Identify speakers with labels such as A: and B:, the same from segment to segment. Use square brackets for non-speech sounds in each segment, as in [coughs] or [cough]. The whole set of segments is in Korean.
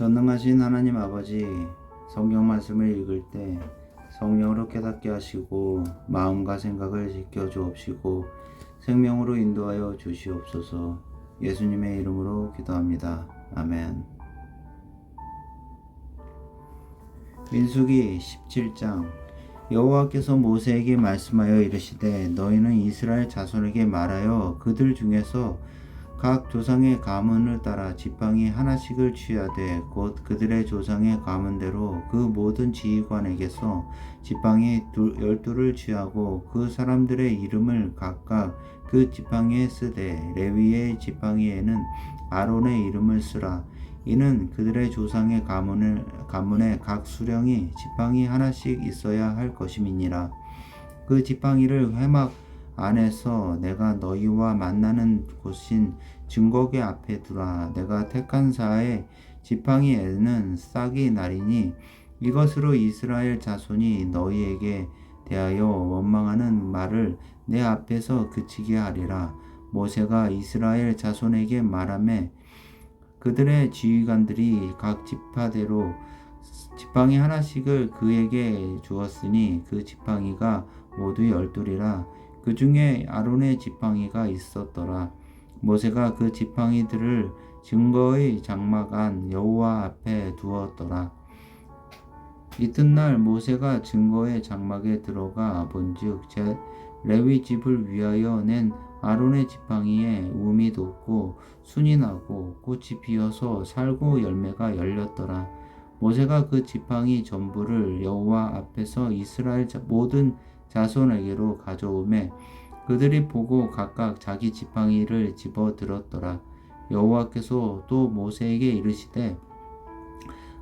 A: 전능하신 하나님 아버지 성경 말씀을 읽을 때 성령으로 깨닫게 하시고 마음과 생각을 지켜 주옵시고 생명으로 인도하여 주시옵소서 예수님의 이름으로 기도합니다. 아멘. 민수기 17장 여호와께서 모세에게 말씀하여 이르시되 너희는 이스라엘 자손에게 말하여 그들 중에서 각 조상의 가문을 따라 지팡이 하나씩을 취하되 곧 그들의 조상의 가문대로 그 모든 지휘관에게서 지팡이 둘- 열두를 취하고 그 사람들의 이름을 각각 그 지팡이에 쓰되 레위의 지팡이에는 아론의 이름을 쓰라. 이는 그들의 조상의 가문을 가문에 각 수령이 지팡이 하나씩 있어야 할 것임이니라. 그 지팡이를 회막 안에서 내가 너희와 만나는 곳인 증거계 앞에 두라. 내가 택한 사의 지팡이에는 싹이 나리니 이것으로 이스라엘 자손이 너희에게 대하여 원망하는 말을 내 앞에서 그치게 하리라. 모세가 이스라엘 자손에게 말하매 그들의 지휘관들이 각 지파대로 지팡이 하나씩을 그에게 주었으니 그 지팡이가 모두 열둘이라. 그 중에 아론의 지팡이가 있었더라. 모세가 그 지팡이들을 증거의 장막 안 여호와 앞에 두었더라. 이튿날 모세가 증거의 장막에 들어가 본즉 제 레위 집을 위하여 낸 아론의 지팡이에 움이 돋고 순이 나고 꽃이 피어서 살고 열매가 열렸더라. 모세가 그 지팡이 전부를 여호와 앞에서 이스라엘 자- 모든 자손에게로 가져오매 그들이 보고 각각 자기 지팡이를 집어 들었더라. 여호와께서 또 모세에게 이르시되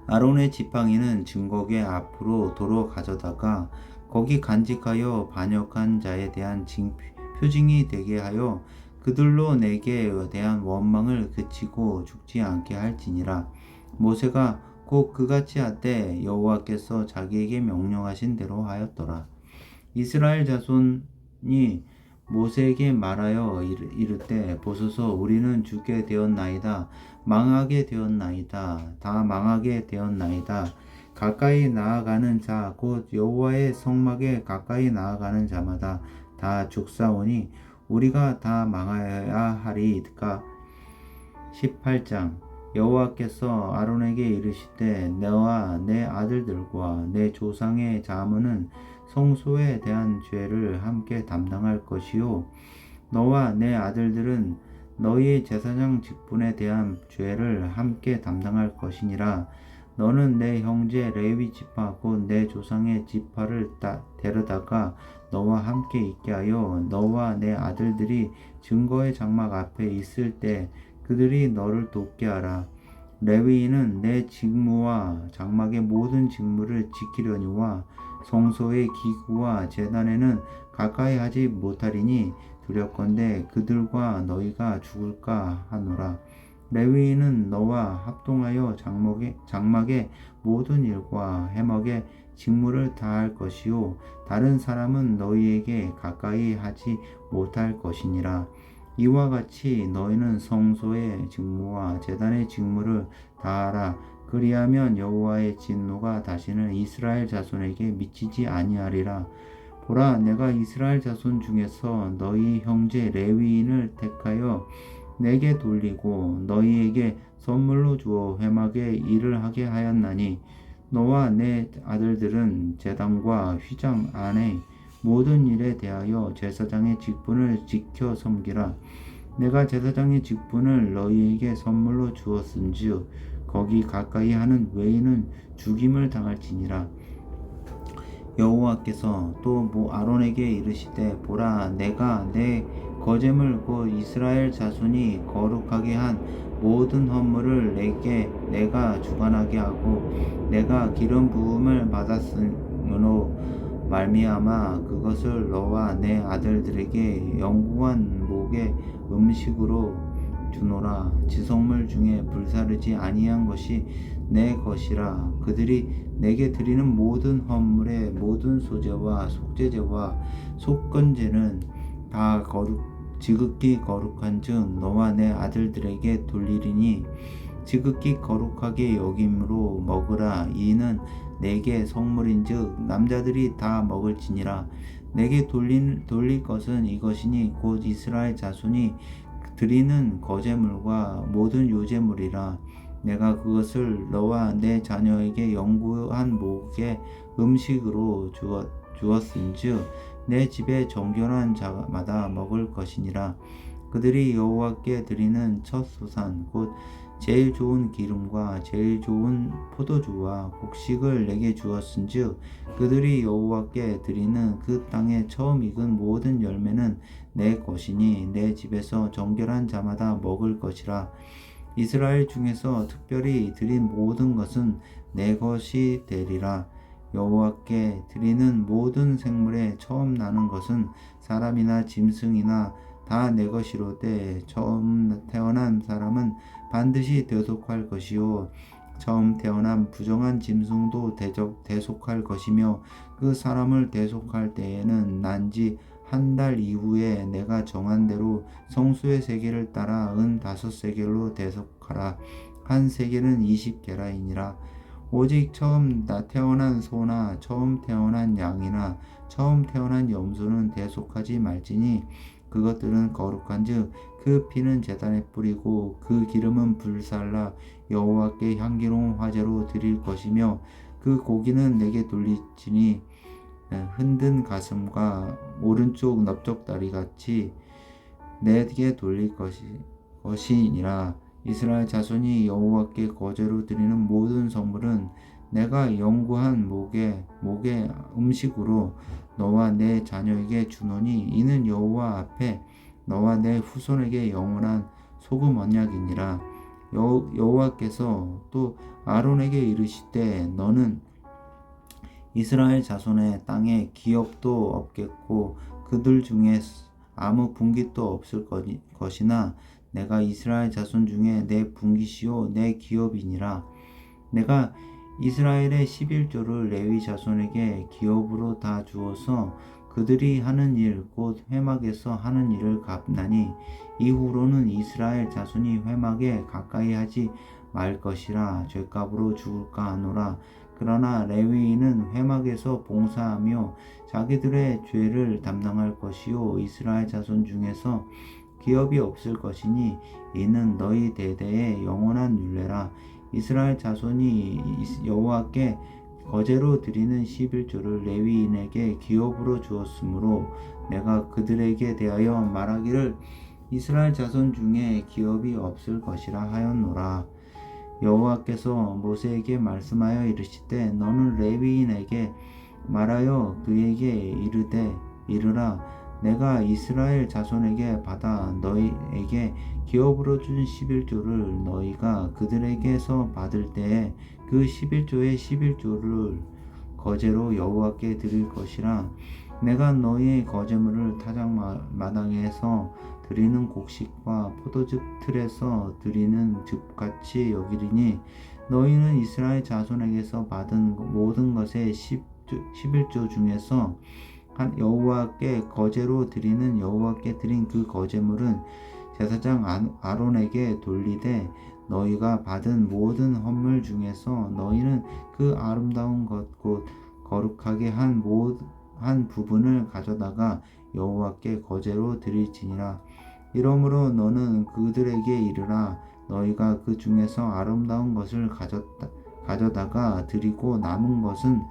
A: 아론의 지팡이는 증거계 앞으로 도로 가져다가 거기 간직하여 반역한 자에 대한 징, 표징이 되게 하여 그들로 내게 대한 원망을 그치고 죽지 않게 할지니라. 모세가 꼭 그같이 하되 여호와께서 자기에게 명령하신 대로 하였더라. 이스라엘 자손이 모세에게 말하여 이르- 이르되 보소서 우리는 죽게 되었나이다. 망하게 되었나이다. 다 망하게 되었나이다. 가까이 나아가는 자 곧 여호와의 성막에 가까이 나아가는 자마다 다 죽사오니 우리가 다 망하여야 하리이까? 18장. 여호와께서 아론에게 이르시되 너와 내 아들들과 내 조상의 자문은 성소에 대한 죄를 함께 담당할 것이요. 너와 내 아들들은 너희 제사장 직분에 대한 죄를 함께 담당할 것이니라. 너는 내 형제 레위 지파 곧내 조상의 지파를 따, 데려다가 너와 함께 있게 하여 너와 내 아들들이 증거의 장막 앞에 있을 때 그들이 너를 돕게 하라. 레위인은 내 직무와 장막의 모든 직무를 지키려니와 성소의 기구와 재단에는 가까이 하지 못하리니 두렵건대 그들과 너희가 죽을까 하노라. 레위인은 너와 합동하여 장막의, 장막의 모든 일과 해먹의 직무를 다할 것이요 다른 사람은 너희에게 가까이 하지 못할 것이니라. 이와 같이 너희는 성소의 직무와 재단의 직무를 다하라. 그리하면 여호와의 진노가 다시는 이스라엘 자손에게 미치지 아니하리라. 보라, 내가 이스라엘 자손 중에서 너희 형제 레위인을 택하여 내게 돌리고 너희에게 선물로 주어 회막에 일을 하게 하였나니 너와 내 아들들은 제단과 휘장 안에 모든 일에 대하여 제사장의 직분을 지켜 섬기라. 내가 제사장의 직분을 너희에게 선물로 주었은즉 거기 가까이 하는 외인은 죽임을 당할지니라. 여호와께서 또모 아론에게 이르시되 보라 내가 내 거제물 곧 이스라엘 자손이 거룩하게 한 모든 헌물을 내게 내가 주관하게 하고 내가 기름 부음을 받았으므로 말미암아 그것을 너와 내 아들들에게 영구한 목의 음식으로 주노라 지성물 중에 불사르지 아니한 것이 내 것이라. 그들이 내게 드리는 모든 헌물의 모든 소재와 속죄제와 속건제는 다 거룩 지극히 거룩한 즉 너와 내 아들들에게 돌리리니 지극히 거룩하게 여김으로 먹으라. 이는 내게 성물인즉 남자들이 다 먹을지니라. 내게 돌린, 돌릴 것은 이것이니 곧 이스라엘 자손이 드리는 거제물과 모든 요제물이라 내가 그것을 너와 내 자녀에게 영구한 목의 음식으로 주었, 주었은즉 내 집에 정결한 자마다 먹을 것이니라. 그들이 여호와께 드리는 첫 소산 곧 제일 좋은 기름과 제일 좋은 포도주와 곡식을 내게 주었은즉 그들이 여호와께 드리는 그 땅에 처음 익은 모든 열매는 내 것이니 내 집에서 정결한 자마다 먹을 것이라. 이스라엘 중에서 특별히 드린 모든 것은 내 것이 되리라. 여호와께 드리는 모든 생물에 처음 나는 것은 사람이나 짐승이나 다 내 것이로되 처음 태어난 사람은 반드시 대속할 것이요. 처음 태어난 부정한 짐승도 대적, 대속할 것이며 그 사람을 대속할 때에는 난지 한 달 이후에 내가 정한 대로 성수의 세계를 따라 은 다섯 세겔로 대속하라. 한 세겔은 이십 게라이니라. 오직 처음 나 태어난 소나 처음 태어난 양이나 처음 태어난 염소는 대속하지 말지니 그것들은 거룩한즉 그 피는 제단에 뿌리고 그 기름은 불살라 여호와께 향기로운 화제로 드릴 것이며 그 고기는 내게 돌리지니 흔든 가슴과 오른쪽 넓적다리 같이 내게 돌릴 것이 것이니라. 이스라엘 자손이 여호와께 거제로 드리는 모든 선물은 내가 영구한 목의 목의 음식으로 너와 내 자녀에게 주노니 이는 여호와 앞에 너와 내 후손에게 영원한 소금 언약이니라. 여, 여호와께서 또 아론에게 이르시되 너는 이스라엘 자손의 땅에 기업도 없겠고 그들 중에 아무 분깃도 없을 것이나 내가 이스라엘 자손 중에 내 분깃이요 내 기업이니라. 내가 이스라엘의 11조를 레위 자손에게 기업으로 다 주어서 그들이 하는 일 곧 회막에서 하는 일을 갚나니 이후로는 이스라엘 자손이 회막에 가까이 하지 말 것이라. 죄값으로 죽을까 하노라 그러나 레위인은 회막에서 봉사하며 자기들의 죄를 담당할 것이요 이스라엘 자손 중에서 기업이 없을 것이니 이는 너희 대대의 영원한 율례라. 이스라엘 자손이 여호와께 거제로 드리는 11조를 레위인에게 기업으로 주었으므로 내가 그들에게 대하여 말하기를 이스라엘 자손 중에 기업이 없을 것이라 하였노라 여호와께서 모세에게 말씀하여 이르시되 너는 레위인에게 말하여 그에게 이르되 이르라. 내가 이스라엘 자손에게 받아 너희에게 기업으로 준 11조를 너희가 그들에게서 받을 때에 그 11조의 11조를 거제로 여호와께 드릴 것이라. 내가 너희의 거제물을 타작 마당에서 드리는 곡식과 포도즙 틀에서 드리는 즙같이 여기리니 너희는 이스라엘 자손에게서 받은 모든 것의 10, 11조 중에서 한 여호와께 거제로 드리는 여호와께 드린 그 거제물은 제사장 아론에게 돌리되 너희가 받은 모든 헌물 중에서 너희는 그 아름다운 것 곧 거룩하게 한, 모, 한 부분을 가져다가 여호와께 거제로 드릴지니라. 이러므로 너는 그들에게 이르라. 너희가 그 중에서 아름다운 것을 가졌다, 가져다가 드리고 남은 것은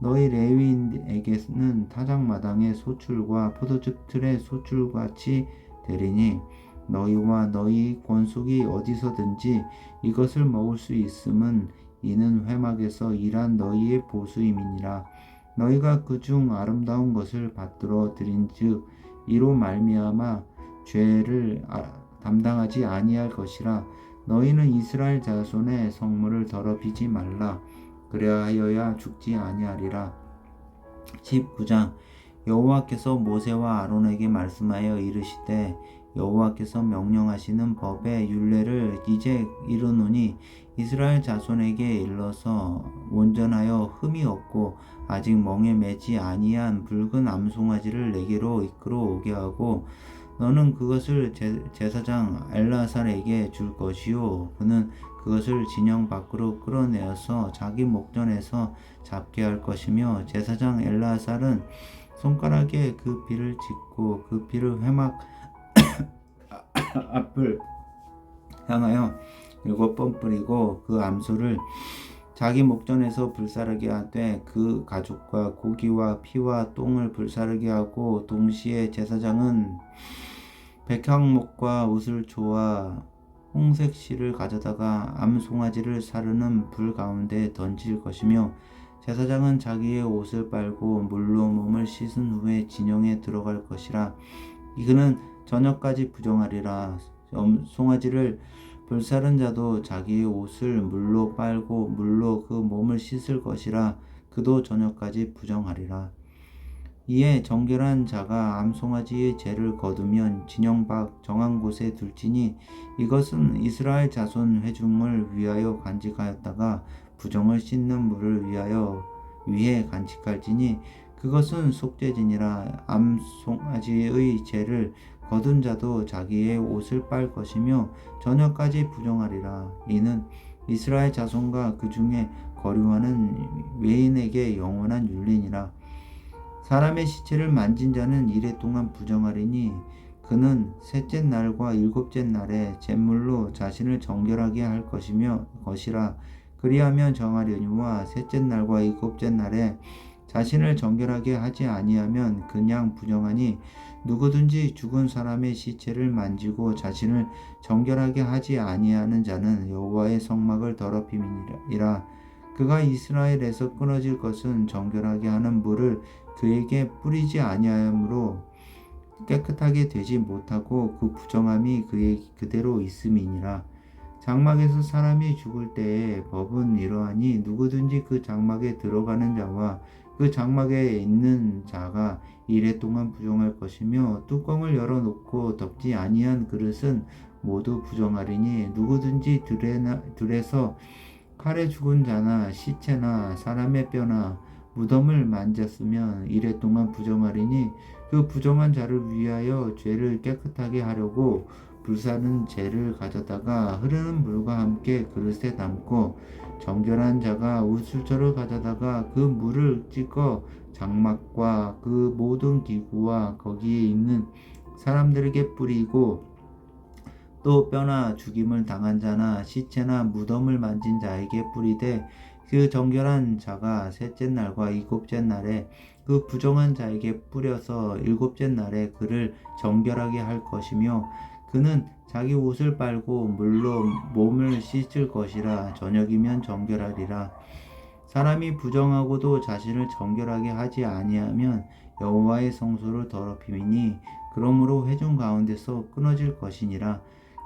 A: 너희 레위인에게는 타작마당의 소출과 포도즙 틀의 소출같이 되리니 너희와 너희 권속이 어디서든지 이것을 먹을 수 있음은 이는 회막에서 일한 너희의 보수임이니라 너희가 그 중 아름다운 것을 받들어 드린즉 이로 말미암아 죄를 아, 담당하지 아니할 것이라. 너희는 이스라엘 자손의 성물을 더럽히지 말라. 그리하여야 죽지 아니하리라. 19장. 여호와께서 모세와 아론에게 말씀하여 이르시되 여호와께서 명령하시는 법의 율례를 이제 이르노니 이스라엘 자손에게 일러서 온전하여 흠이 없고 아직 멍에 매지 아니한 붉은 암송아지를 내게로 이끌어 오게 하고 너는 그것을 제, 제사장 엘라살에게 줄 것이요. 그는 그것을 진영 밖으로 끌어내어서 자기 목전에서 잡게 할 것이며 제사장 엘라살은 손가락에 그 비를 짚고 그 비를 회막 [coughs] 앞을 향하여 일곱 번 뿌리고 그 암소를 자기 목전에서 불사르게 하되 그 가죽과 고기와 피와 똥을 불사르게 하고 동시에 제사장은 백향목과 우슬초와 홍색 실을 가져다가 암송아지를 사르는 불 가운데 던질 것이며 제사장은 자기의 옷을 빨고 물로 몸을 씻은 후에 진영에 들어갈 것이라. 이그는 저녁까지 부정하리라. 엄- 송아지를 불사른 자도 자기의 옷을 물로 빨고 물로 그 몸을 씻을 것이라. 그도 저녁까지 부정하리라. 이에 정결한 자가 암송아지의 죄를 거두면 진영 밖 정한 곳에 둘지니 이것은 이스라엘 자손 회중을 위하여 간직하였다가 부정을 씻는 물을 위하여 위해 간직할지니 그것은 속죄진이라. 암송아지의 죄를 거둔 자도 자기의 옷을 빨 것이며 저녁까지 부정하리라. 이는 이스라엘 자손과 그 중에 거류하는 외인에게 영원한 율례니라. 사람의 시체를 만진 자는 이래 동안 부정하리니 그는 셋째 날과 일곱째 날에 제물로 자신을 정결하게 할 것이며 것이라. 그리하면 정하려니와 셋째 날과 일곱째 날에 자신을 정결하게 하지 아니하면 그냥 부정하니 누구든지 죽은 사람의 시체를 만지고 자신을 정결하게 하지 아니하는 자는 여호와의 성막을 더럽힘이니라. 그가 이스라엘에서 끊어질 것은 정결하게 하는 물을 그에게 뿌리지 아니하므로 깨끗하게 되지 못하고 그 부정함이 그에 그대로 있음이니라. 장막에서 사람이 죽을 때에 법은 이러하니 누구든지 그 장막에 들어가는 자와 그 장막에 있는 자가 이래 동안 부정할 것이며 뚜껑을 열어놓고 덮지 아니한 그릇은 모두 부정하리니 누구든지 들에나, 들에서 칼에 죽은 자나 시체나 사람의 뼈나 무덤을 만졌으면 이래 동안 부정하리니 그 부정한 자를 위하여 죄를 깨끗하게 하려고 불사는 죄를 가져다가 흐르는 물과 함께 그릇에 담고 정결한 자가 우슬초를 가져다가 그 물을 찍어 장막과 그 모든 기구와 거기에 있는 사람들에게 뿌리고 또 뼈나 죽임을 당한 자나 시체나 무덤을 만진 자에게 뿌리되 그 정결한 자가 셋째 날과 일곱째 날에 그 부정한 자에게 뿌려서 일곱째 날에 그를 정결하게 할 것이며 그는 자기 옷을 빨고 물로 몸을 씻을 것이라 저녁이면 정결하리라. 사람이 부정하고도 자신을 정결하게 하지 아니하면 여호와의 성소를 더럽힘이니 그러므로 회중 가운데서 끊어질 것이니라.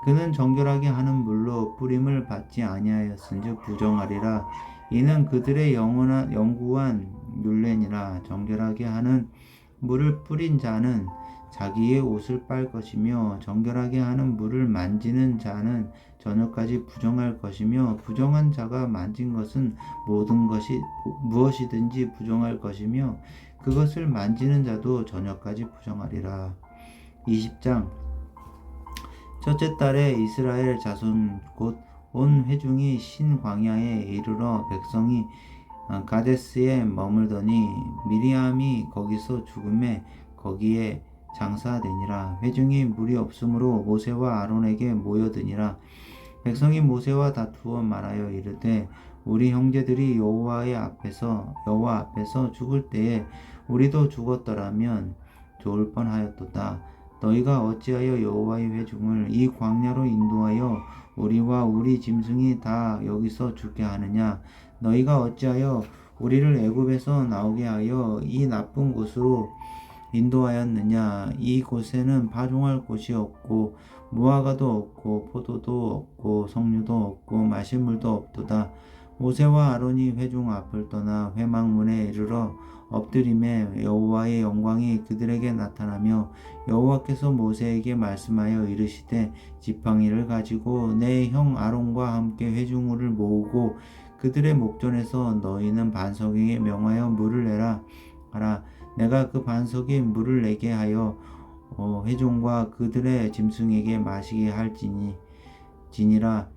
A: 그는 정결하게 하는 물로 뿌림을 받지 아니하였은즉 부정하리라. 이는 그들의 영원한 영구한 율례니라. 정결하게 하는 물을 뿌린 자는 자기의 옷을 빨 것이며 정결하게 하는 물을 만지는 자는 저녁까지 부정할 것이며 부정한 자가 만진 것은 모든 것이 무엇이든지 부정할 것이며 그것을 만지는 자도 저녁까지 부정하리라. 20장 첫째 달에 이스라엘 자손 곧 온 회중이 신 광야에 이르러 백성이 어, 가데스에 머물더니 미리암이 거기서 죽음에 거기에 장사되니라. 회중이 물이 없으므로 모세와 아론에게 모여드니라. 백성이 모세와 다투어 말하여 이르되 우리 형제들이 여호와의 앞에서 여호와 앞에서 죽을 때에 우리도 죽었더라면 좋을 뻔하였도다. 너희가 어찌하여 여호와의 회중을 이 광야로 인도하여 우리와 우리 짐승이 다 여기서 죽게 하느냐? 너희가 어찌하여 우리를 애굽에서 나오게 하여 이 나쁜 곳으로 인도하였느냐? 이 곳에는 파종할 곳이 없고 무화과도 없고 포도도 없고 석류도 없고 마실 물도 없도다. 모세와 아론이 회중 앞을 떠나 회막문에 이르러 엎드림에 여호와의 영광이 그들에게 나타나며 여호와께서 모세에게 말씀하여 이르시되 지팡이를 가지고 내 형 아론과 함께 회중을 모으고 그들의 목전에서 너희는 반석에게 명하여 물을 내라. 하라 내가 그 반석에 물을 내게 하여 어, 회중과 그들의 짐승에게 마시게 할지니 지니라.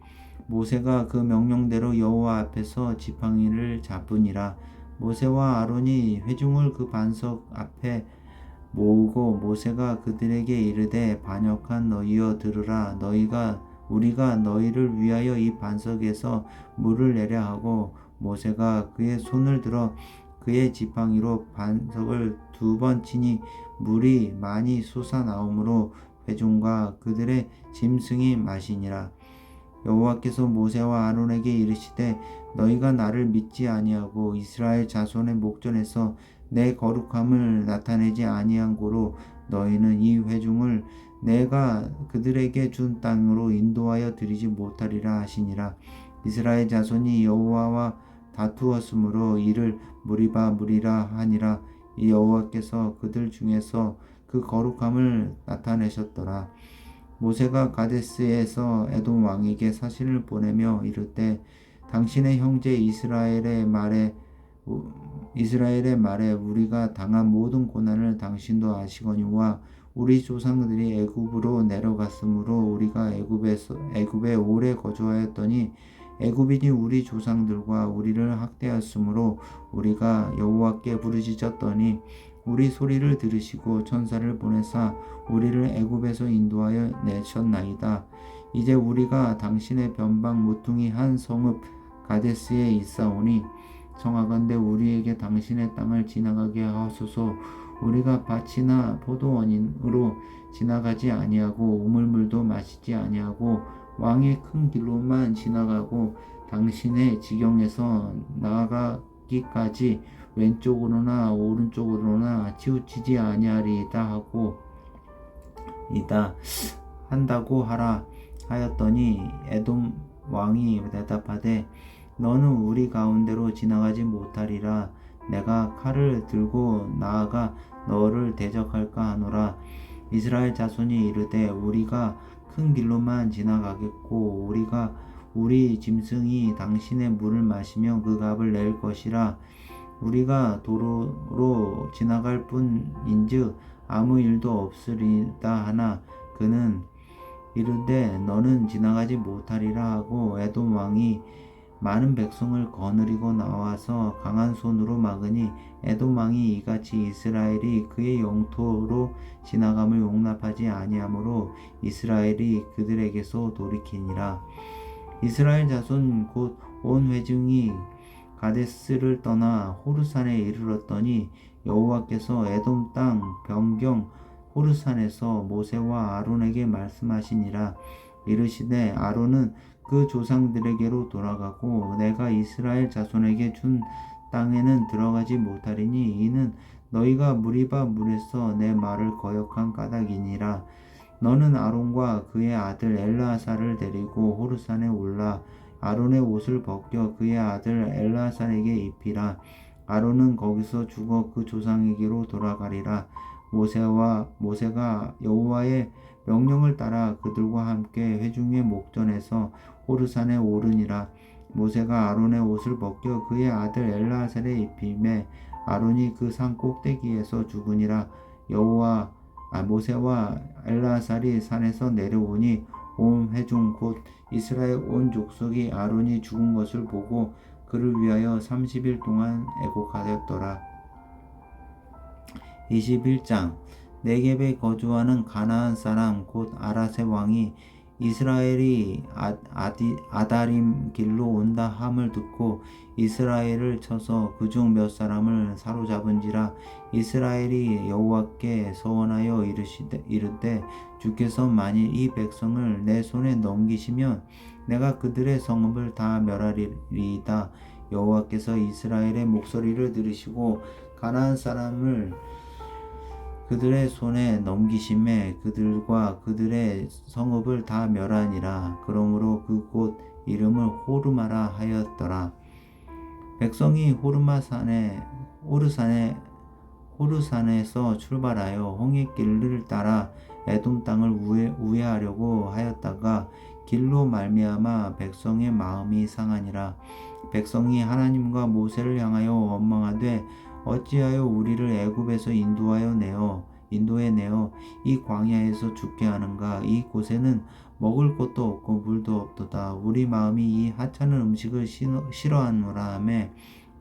A: 모세가 그 명령대로 여호와 앞에서 지팡이를 잡으니라. 모세와 아론이 회중을 그 반석 앞에 모으고 모세가 그들에게 이르되 반역한 너희여 들으라. 너희가 우리가 너희를 위하여 이 반석에서 물을 내려 하고 모세가 그의 손을 들어 그의 지팡이로 반석을 두 번 치니 물이 많이 솟아나오므로 회중과 그들의 짐승이 마시니라. 여호와께서 모세와 아론에게 이르시되 너희가 나를 믿지 아니하고 이스라엘 자손의 목전에서 내 거룩함을 나타내지 아니한 고로 너희는 이 회중을 내가 그들에게 준 땅으로 인도하여 드리지 못하리라 하시니라. 이스라엘 자손이 여호와와 다투었으므로 이를 무리바 무리라 하니라. 이 여호와께서 그들 중에서 그 거룩함을 나타내셨더라. 모세가 가데스에서 에돔 왕에게 사신을 보내며 이르되 당신의 형제 이스라엘의 말에 이스라엘의 말에 우리가 당한 모든 고난을 당신도 아시거니와 우리 조상들이 애굽으로 내려갔으므로 우리가 애굽에서 애굽에 오래 거주하였더니 애굽인이 우리 조상들과 우리를 학대하였으므로 우리가 여호와께 부르짖었더니 우리 소리를 들으시고 천사를 보내사 우리를 애굽에서 인도하여 내셨나이다. 이제 우리가 당신의 변방 모퉁이 한 성읍 가데스에 있사오니 청하건대 우리에게 당신의 땅을 지나가게 하소서 우리가 밭이나 포도원으로 지나가지 아니하고 우물물도 마시지 아니하고 왕의 큰 길로만 지나가고 당신의 지경에서 나아가기까지 왼쪽으로나 오른쪽으로나 치우치지 아니하리이다 하고 이다 한다고 하라 하였더니 에돔 왕이 대답하되 너는 우리 가운데로 지나가지 못하리라. 내가 칼을 들고 나아가 너를 대적할까 하노라. 이스라엘 자손이 이르되 우리가 큰 길로만 지나가겠고 우리가 우리 짐승이 당신의 물을 마시며 그 값을 낼 것이라. 우리가 도로로 지나갈 뿐인즉 아무 일도 없으리다 하나. 그는 이르되 너는 지나가지 못하리라 하고 에돔 왕이 많은 백성을 거느리고 나와서 강한 손으로 막으니 에돔 왕이 이같이 이스라엘이 그의 영토로 지나감을 용납하지 아니하므로 이스라엘이 그들에게서 돌이키니라. 이스라엘 자손 곧 온 회중이 가데스를 떠나 호르산에 이르렀더니 여호와께서 에돔 땅 변경 호르산에서 모세와 아론에게 말씀하시니라. 이르시되 아론은 그 조상들에게로 돌아가고 내가 이스라엘 자손에게 준 땅에는 들어가지 못하리니 이는 너희가 무리바 물에서 내 말을 거역한 까닭이니라. 너는 아론과 그의 아들 엘라사를 데리고 호르산에 올라 아론의 옷을 벗겨 그의 아들 엘라산에게 입히라. 아론은 거기서 죽어 그 조상에게로 돌아가리라. 모세와 모세가 여호와의 명령을 따라 그들과 함께 회중의 목전에서 호르산에 오르니라. 모세가 아론의 옷을 벗겨 그의 아들 엘라살에 입힘에 아론이 그 산 꼭대기에서 죽으니라. 여호와 아, 모세와 엘라살이 산에서 내려오니 온 회중 곧 이스라엘 온 족속이 아론이 죽은 것을 보고 그를 위하여 30일 동안 애곡하였더라. 21장. 네겝에 거주하는 가나안 사람 곧 아라세 왕이 이스라엘이 아, 아디, 아다림 길로 온다 함을 듣고 이스라엘을 쳐서 그중 몇 사람을 사로잡은지라 이스라엘이 여호와께 서원하여 이르시되 이르되 주께서 만일 이 백성을 내 손에 넘기시면 내가 그들의 성읍을 다 멸하리이다. 여호와께서 이스라엘의 목소리를 들으시고 가나안 사람을 그들의 손에 넘기심에 그들과 그들의 성읍을 다 멸하니라. 그러므로 그곳 이름을 호르마라 하였더라. 백성이 호르마 산에 호르산에 호르산에서 출발하여 홍해길을 따라 에돔 땅을 우회, 우회하려고 하였다가 길로 말미암아 백성의 마음이 상하니라. 백성이 하나님과 모세를 향하여 원망하되 어찌하여 우리를 애굽에서 인도하여 내어 인도해 내어 이 광야에서 죽게 하는가? 이 곳에는 먹을 것도 없고 물도 없도다. 우리 마음이 이 하찮은 음식을 싫어- 싫어하노라 하매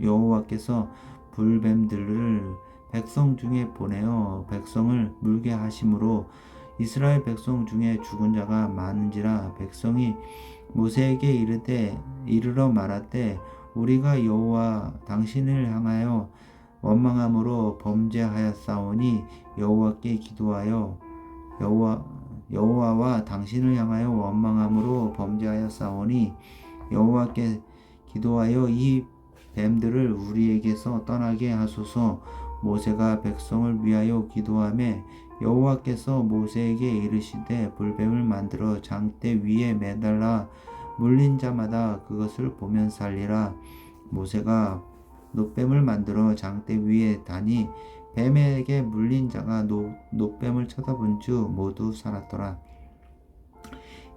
A: 여호와께서 불뱀들을 백성 중에 보내어 백성을 물게 하심으로 이스라엘 백성 중에 죽은 자가 많은지라 백성이 모세에게 이르되 이르러 말하되 우리가 여호와 당신을 향하여 원망함으로 범죄하였사오니 여호와께 기도하여 여호와 여호와와 당신을 향하여 원망함으로 범죄하였사오니 여호와께 기도하여 이 뱀들을 우리에게서 떠나게 하소서. 모세가 백성을 위하여 기도하매 여호와께서 모세에게 이르시되 불뱀을 만들어 장대 위에 매달라. 물린 자마다 그것을 보면 살리라. 모세가 노뱀을 만들어 장대 위에 다니 뱀에게 물린 자가 노, 노뱀을 쳐다본 주 모두 살았더라.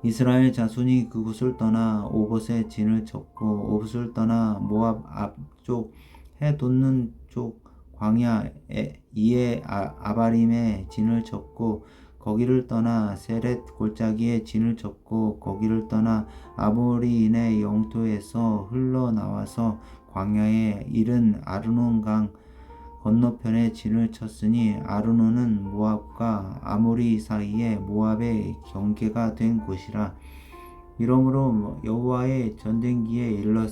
A: 이스라엘 자손이 그곳을 떠나 오봇에 진을 쳤고 오봇을 떠나 모압 앞쪽 해 돋는 쪽 광야 에- 이에 아, 아바림에 진을 쳤고 거기를 떠나 세렛 골짜기에 진을 쳤고 거기를 떠나 아모리인의 영토에서 흘러나와서 광야에 이른 아르논 강 건너편에 진을 쳤으니 아르논은 모압과 아모리 사이에 모압의 경계가 된 곳이라 이러므로 여호와의 전쟁기에 일렀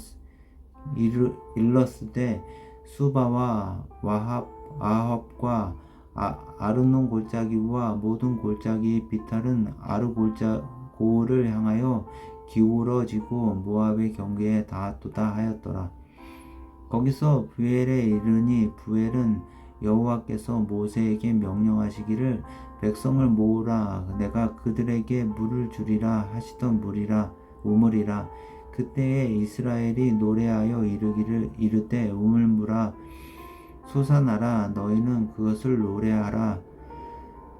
A: 일렀을 때 수바와 와합 아합과 아, 아르논 골짜기와 모든 골짜기의 비탈은 아르 골짜 고를 향하여 기울어지고 모압의 경계에 닿았도다 하였더라. 거기서 부엘에 이르니 부엘은 여호와께서 모세에게 명령하시기를 백성을 모으라. 내가 그들에게 물을 주리라 하시던 물이라 우물이라. 그때에 이스라엘이 노래하여 이르기를 이르되 우물물아 솟아나라. 너희는 그것을 노래하라.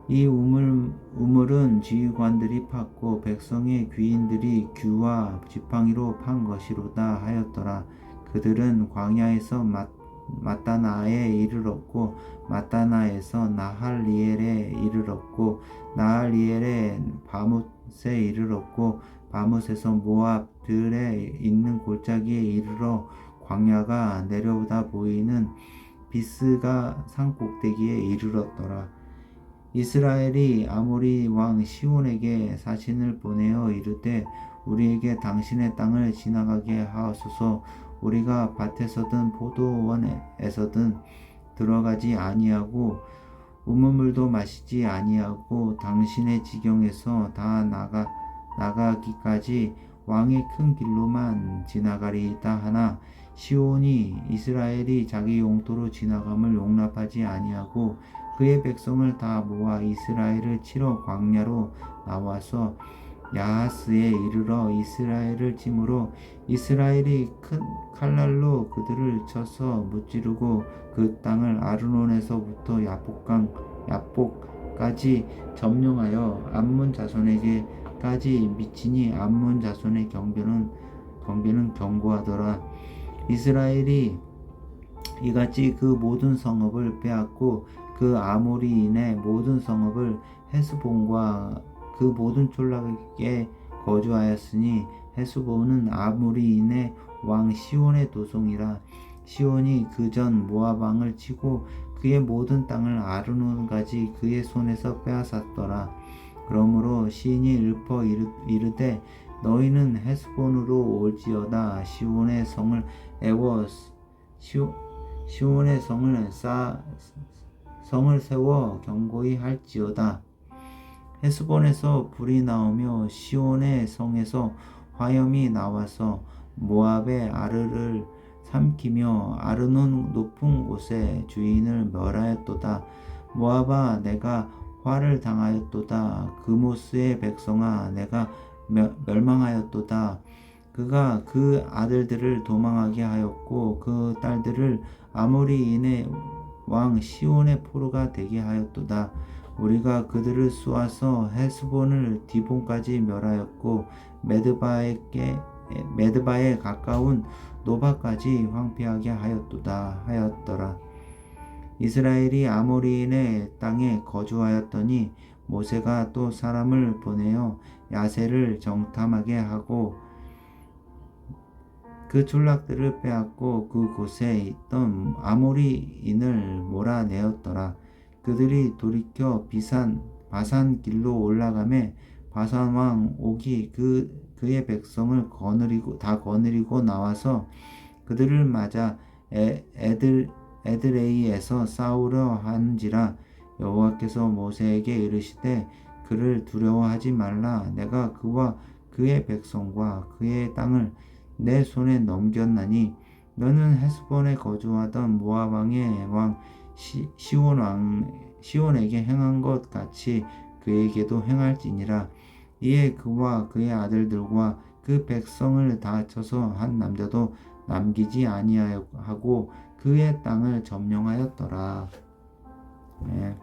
A: 이 우물, 우물은 지휘관들이 팠고 백성의 귀인들이 규와 지팡이로 판 것이로다 하였더라 그들은 광야에서 마, 마따나에 이르렀고 마따나에서 나할리엘에 이르렀고 나할리엘에 바뭇에 이르렀고 바뭇에서 모압 들에 있는 골짜기에 이르러 광야가 내려오다 보이는 비스가 산 꼭대기에 이르렀더라. 이스라엘이 아모리 왕 시온에게 사신을 보내어 이르되 우리에게 당신의 땅을 지나가게 하옵소서 우리가 밭에서든 포도원에서든 들어가지 아니하고 우물물도 마시지 아니하고 당신의 지경에서 다 나가 나가기까지 왕의 큰 길로만 지나가리이다 하나 시온이 이스라엘이 자기 영토로 지나감을 용납하지 아니하고 그의 백성을 다 모아 이스라엘을 치러 광야로 나와서 야하스에 이르러 이스라엘을 침으로 이스라엘이 큰 칼날로 그들을 쳐서 무찌르고 그 땅을 아르논에서부터 야복강 야복까지 점령하여 암몬 자손에게까지 미치니 암몬 자손의 경계는 경계는 견고하더라. 이스라엘이 이같이 그 모든 성읍을 빼앗고 그 아모리인의 모든 성읍을 헤스본과 그 모든 촌락에 거주하였으니 헤스본은 아모리인의 왕 시온의 도성이라. 시온이 그 전 모압 왕을 치고 그의 모든 땅을 아르논까지 그의 손에서 빼앗았더라. 그러므로 시인이 읊어 이르, 이르되 너희는 헤스본으로 올지어다. 시온의 성을 시오, 시온의 성을 쌓 성을 세워 견고히 할지어다. 헤스본에서 불이 나오며 시온의 성에서 화염이 나와서 모압의 아르를 삼키며 아르논 높은 곳에 주인을 멸하였도다. 모압아 내가 화를 당하였도다. 그모스의 백성아 내가 멸- 멸망하였도다. 그가 그 아들들을 도망하게 하였고 그 딸들을 아모리인의 왕 시온의 포로가 되게 하였도다. 우리가 그들을 쏘아서 헤스본을 디본까지 멸하였고 메드바에게 메드바에 가까운 노바까지 황폐하게 하였도다 하였더라. 이스라엘이 아모리인의 땅에 거주하였더니 모세가 또 사람을 보내어 야세를 정탐하게 하고 그 출락들을 빼앗고 그곳에 있던 아모리인을 몰아내었더라. 그들이 돌이켜 비산 바산 길로 올라가매 바산 왕 옥이 그 그의 백성을 거느리고 다 거느리고 나와서 그들을 맞아 에, 에들 에드레이에서 싸우려 하는지라 여호와께서 모세에게 이르시되 그를 두려워하지 말라. 내가 그와 그의 백성과 그의 땅을 내 손에 넘겼나니 너는 헤스본에 거주하던 모압 왕의 왕 시, 시온 왕 시온에게 행한 것 같이 그에게도 행할지니라 이에 그와 그의 아들들과 그 백성을 다 쳐서 한 남자도 남기지 아니하고 그의 땅을 점령하였더라. 네.